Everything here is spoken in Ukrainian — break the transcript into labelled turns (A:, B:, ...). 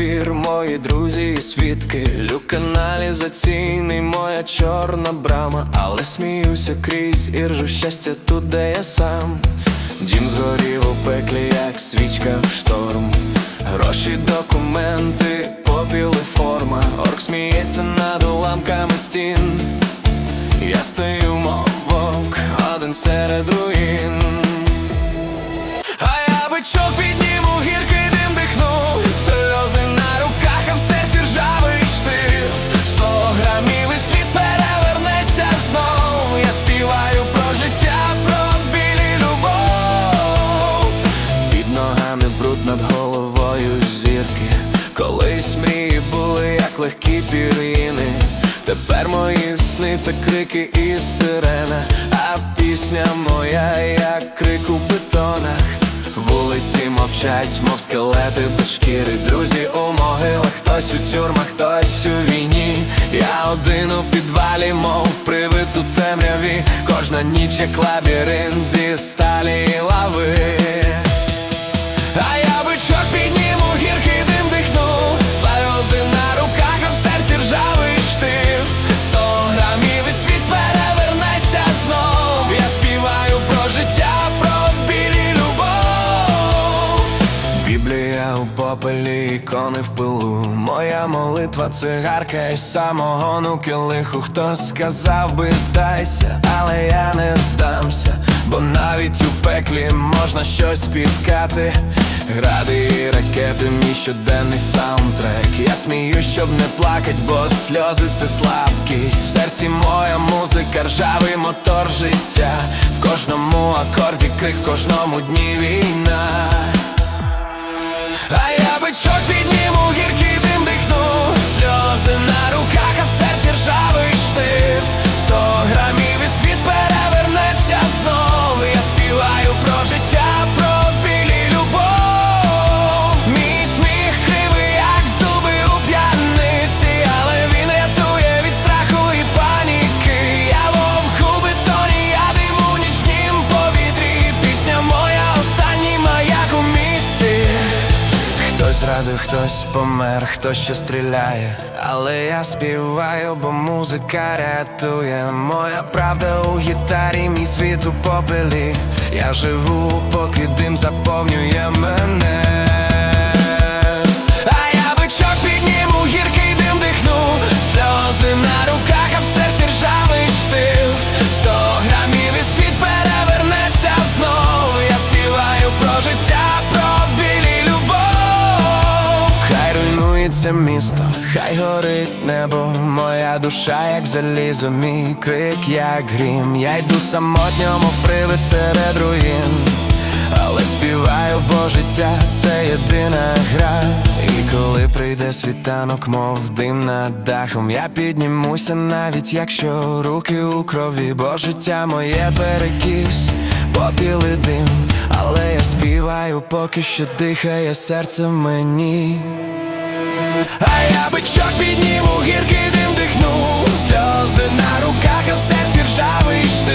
A: папір, мої друзі і свідки. Люк каналізаційний, моя чорна брама, але сміюся крізь і ржу щастя тут, де я сам. Дім згорів у пеклі, як свічка в шторм. Гроші, документи, попіл і форма. Орк сміється над уламками стін. Я стою, мов вовк, один серед руїн. А я бичок підніму, легкі пір'їни Тепер мої сни це крики і сирена, а пісня моя, як крик у бетонах. Вулиці мовчать, мов скелети без шкіри. Друзі у могилах, хтось у тюрмах, хтось у війні. Я один у підвалі, мов привид у темряві. Кожна ніч як лабіринт зі сталі лави. А я бичок підніму, гіркий попелі, ікони в пилу. Моя молитва цигарка і самогону килиху Хтось сказав би здайся, але я не здамся. Бо навіть у пеклі можна щось спіткати. Гради і ракети, мій щоденний саундтрек. Я смію, щоб не плакать, бо сльози це слабкість. В серці моя музика, ржавий мотор життя. В кожному акорді крик, в кожному дні війна Хтось хтось помер, хтось ще стріляє, але я співаю, бо музика рятує. Моя правда у гітарі, мій світ у попелі. Я живу, поки дим заповнює мене. Руйнується місто, хай горить небо. Моя душа, як залізо, мій крик, як грім. Я йду самотньо, мов привид серед руїн. Але співаю, бо життя це єдина гра. І коли прийде світанок, мов дим над дахом, я піднімуся, навіть якщо руки у крові, бо життя моє перекіс, попіл і дим, але я співаю, поки що дихає серце в мені а я бичок підніму, гіркий дим дихну, сльози на руках, а в серці ржавий штик